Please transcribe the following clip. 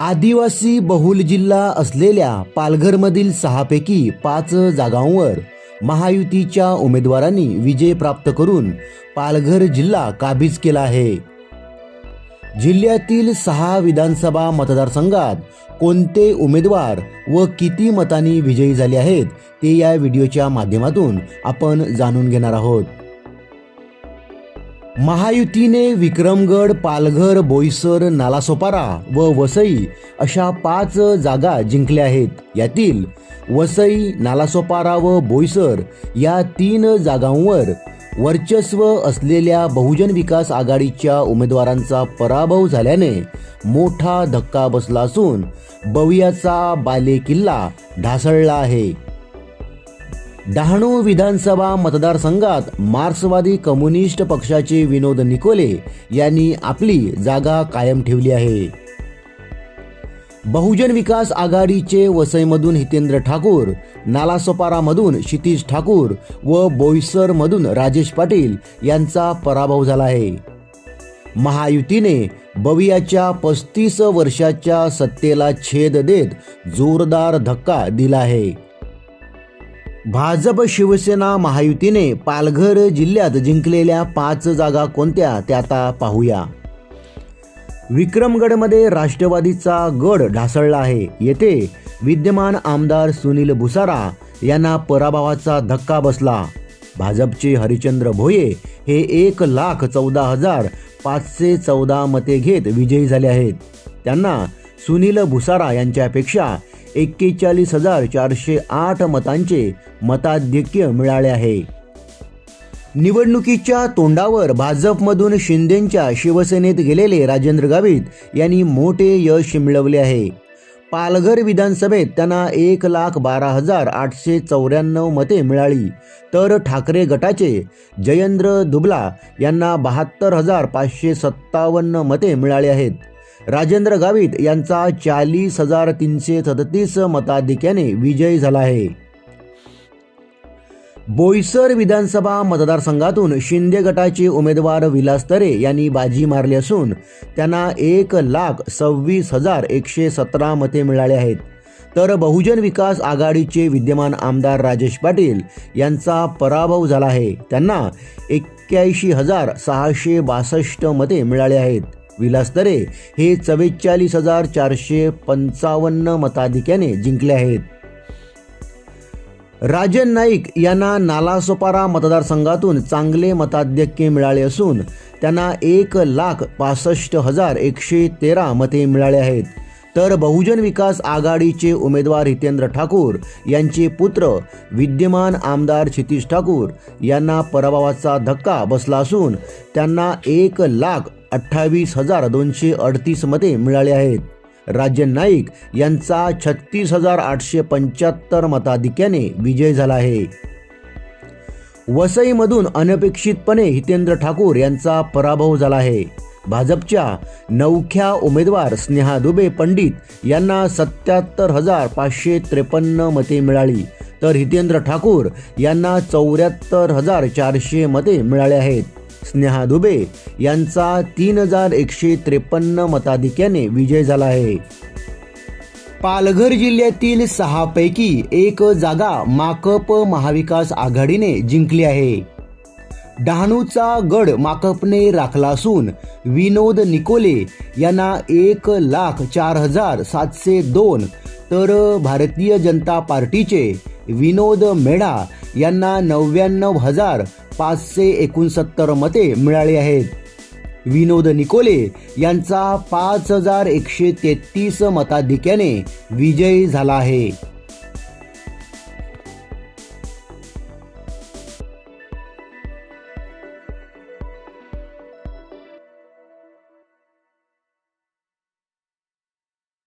आदिवासी बहुल जिल्हा असलेल्या पालघरमधील सहापैकी पाच जागांवर महायुतीच्या उमेदवारांनी विजय प्राप्त करून पालघर जिल्हा काबीज केला आहे. जिल्ह्यातील सहा विधानसभा मतदारसंघात कोणते उमेदवार व किती मतांनी विजयी झाले आहेत ते या व्हिडिओच्या माध्यमातून आपण जाणून घेणार आहोत. महायुतीने विक्रमगड पालघर बोईसर नालासोपारा व वसई अशा पाच जागा जिंकल्या आहेत. यातील वसई नालासोपारा व बोईसर या तीन जागांवर वर्चस्व असलेल्या बहुजन विकास आघाडीच्या उमेदवारांचा पराभव झाल्याने मोठा धक्का बसला असून बवियाचा बालेकिल्ला ढासळला आहे. डहाणू विधानसभा मतदारसंघात मार्क्सवादी कम्युनिस्ट पक्षाचे विनोद निकोले यांनी आपली जागा कायम ठेवली आहे. बहुजन विकास आघाडीचे वसईमधून हितेंद्र ठाकूर नालासोपारामधून क्षितिज ठाकूर व बोईसरमधून राजेश पाटील यांचा पराभव झाला आहे. महायुतीने बवियाच्या पस्तीस वर्षाच्या सत्तेला छेद देत जोरदार धक्का दिला आहे. भाजप शिवसेना महायुतीने पालघर जिल्ह्यात जिंकलेल्या पाच जागा कोणत्या त्या आता पाहूया. विक्रमगडमध्ये राष्ट्रवादीचा गड ढासळला आहे. येथे विद्यमान आमदार सुनील भुसारा यांना पराभवाचा धक्का बसला. भाजपचे हरिचंद्र भोये हे एक लाख चौदा हजार पाचशे चौदा मते घेत विजयी झाले आहेत. त्यांना सुनील भुसारा यांच्यापेक्षा एक्केचाळीस हजार चारशे आठ मतांचे मताधिक्य मिळाले आहे. निवडणुकीच्या तोंडावर भाजपमधून शिंदेंच्या शिवसेनेत गेलेले राजेंद्र गावित यांनी मोठे यश मिळवले आहे. पालघर विधानसभेत त्यांना एक लाख बारा हजार आठशे चौऱ्याण्णव मते मिळाली. तर ठाकरे गटाचे जयेंद्र दुबला यांना बहात्तर हजार पाचशे सत्तावन्न मते मिळाली आहेत. राजेंद्र गावित यांचा चाळीस हजार तीनशे सदतीस मताधिक्याने विजय झाला आहे. बोईसर विधानसभा मतदारसंघातून शिंदे गटाचे उमेदवार विलास तरे यांनी बाजी मारली असून त्यांना एक लाख सव्वीस हजार एकशे सतरा मते मिळाले आहेत. तर बहुजन विकास आघाडीचे विद्यमान आमदार राजेश पाटील यांचा पराभव झाला आहे. त्यांना एक्क्याऐंशी हजार सहाशे बासष्ट मते मिळाले आहेत. विलास तरे हे चव्वेचाळीस हजार चारशे पंचावन्न मताधिक्याने जिंकले आहेत. राजन नाईक यांना नालासोपारा मतदारसंघातून चांगले मताधिक्य मिळाले असून त्यांना एक लाख पासष्ट हजार एकशे तेरा मते मिळाले आहेत. तर बहुजन विकास आघाडीचे उमेदवार हितेंद्र ठाकूर यांचे पुत्र विद्यमान आमदार क्षितीश ठाकूर यांना पराभवाचा धक्का बसला असून त्यांना एक लाख अठ्ठावीस हजार दोनशे अडतीस मते मिळाले आहेत. राज्य नाईक यांचा छत्तीस हजार आठशे पंच्याहत्तर मताधिक्याने विजय झाला आहे. वसईमधून अनपेक्षितपणे हितेंद्र ठाकूर यांचा पराभव झाला आहे. भाजपच्या नवख्या उमेदवार स्नेहा दुबे पंडित यांना सत्याहत्तर हजार पाचशे त्रेपन्न मते मिळाली. तर हितेंद्र ठाकूर यांना चौऱ्याहत्तर हजार चारशे मते मिळाले आहेत. स्नेहा दुबे यांचा तीन हजार एकशे त्रेपन्न मताधिक्याने विजय झाला आहे. पालघर जिल्ह्यातील सहापैकी एक जागा माकप महाविकास आघाडीने जिंकली आहे. डहाणूचा गड माकपने राखला असून विनोद निकोले यांना एक लाख चार हजार सातशे दोन तर भारतीय जनता पार्टीचे विनोद मेढा यांना नव्याण्णव हजार पाचशे एकोणसत्तर मते मिळाली आहेत. विनोद निकोले यांचा पाच हजार एकशे तेहतीस मताधिक्याने विजय झाला आहे.